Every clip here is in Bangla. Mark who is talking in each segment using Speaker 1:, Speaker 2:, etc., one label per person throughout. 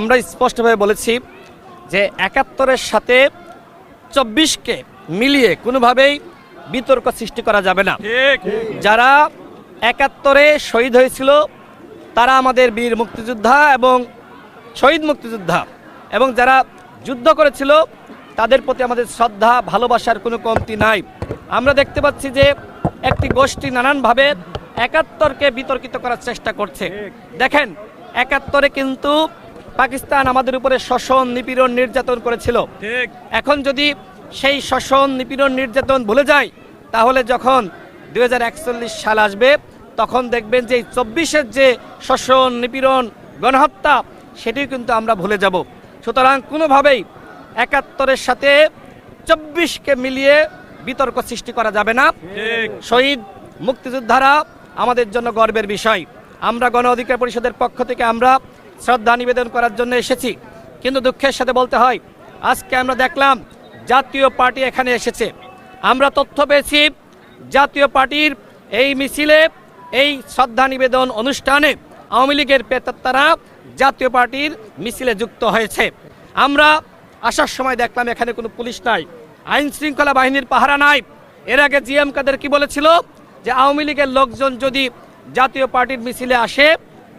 Speaker 1: আমরা স্পষ্টভাবে বলেছি যে একাত্তরের সাথে চব্বিশকে মিলিয়ে কোনোভাবেই বিতর্ক সৃষ্টি করা যাবে না। যারা একাত্তরে শহীদ হয়েছিল তারা আমাদের বীর মুক্তিযোদ্ধা এবং শহীদ মুক্তিযোদ্ধা। এবং যারা যুদ্ধ করেছিল তাদের প্রতি আমাদের শ্রদ্ধা ভালোবাসার কোনো কমতি নাই। আমরা দেখতে পাচ্ছি যে একটি গোষ্ঠী নানানভাবে একাত্তরকে বিতর্কিত করার চেষ্টা করছে। দেখেন একাত্তরে কিন্তু পাকিস্তান আমাদের উপরে শোষণ নিপীড়ন নির্যাতন করেছিল।
Speaker 2: ঠিক।
Speaker 1: এখন যদি সেই শোষণ নিপীড়ন নির্যাতন ভুলে যায় তাহলে যখন দুই সাল আসবে তখন দেখবেন যে চব্বিশের যে শোষণ নিপীড়ন গণহত্যা সেটি কিন্তু আমরা ভুলে যাব। সুতরাং কোনোভাবেই একাত্তরের সাথে চব্বিশকে মিলিয়ে বিতর্ক সৃষ্টি করা যাবে না। শহীদ মুক্তিযোদ্ধারা আমাদের জন্য গর্বের বিষয়। আমরা গণ অধিকার পরিষদের পক্ষ থেকে আমরা শ্রদ্ধা নিবেদন করার জন্য এসেছি। কিন্তু দুঃখের সাথে বলতে হয়, আজকে আমরা দেখলাম জাতীয় পার্টি এখানে এসেছে। আমরা তথ্য পেয়েছি, জাতীয় পার্টির এই মিছিলে, এই শ্রদ্ধা নিবেদন অনুষ্ঠানে আওয়ামী লীগের পেতাত্তারা জাতীয় পার্টির মিছিলে যুক্ত হয়েছে। আমরা আসার সময় দেখলাম এখানে কোনো পুলিশ নাই, আইন শৃঙ্খলা বাহিনীর পাহারা নাই। এর আগে জিএম কাদের কি বলেছিল? যে আওয়ামী লীগের লোকজন যদি জাতীয় পার্টির মিছিলে আসে,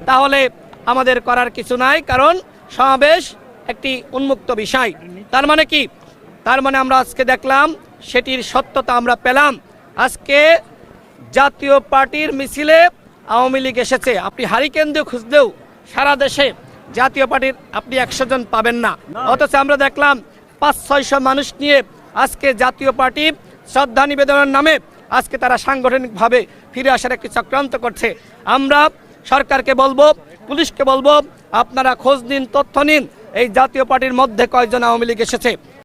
Speaker 1: তাহলে আমাদের করার কিছু নাই কারণ সমাবেশ একটি উন্মুক্ত বিষয়। তার মানে কি? তার মানে আমরা আজকে দেখলাম সেটির সত্যতা আমরা পেলাম। আজকে জাতীয় পার্টির মিছিলে আওয়ামী লীগ এসেছে। আপনি হারিকেন দিয়ে খুঁজলেও সারা দেশে জাতীয় পার্টির আপনি একশো জন পাবেন না। অথচ আমরা দেখলাম পাঁচ ছয়শো মানুষ নিয়ে আজকে জাতীয় পার্টি শ্রদ্ধা নিবেদনের নামে আজকে তারা সাংগঠনিকভাবে ফিরে আসার একটি চক্রান্ত করছে। আমরা সরকারকে বলব, পুলিশকে বলব, আপনারা খোঁজ নিন, তথ্য নিন। এই জাতীয় পার্টির মধ্যে কয়জন আওয়ামী লীগ এসেছে।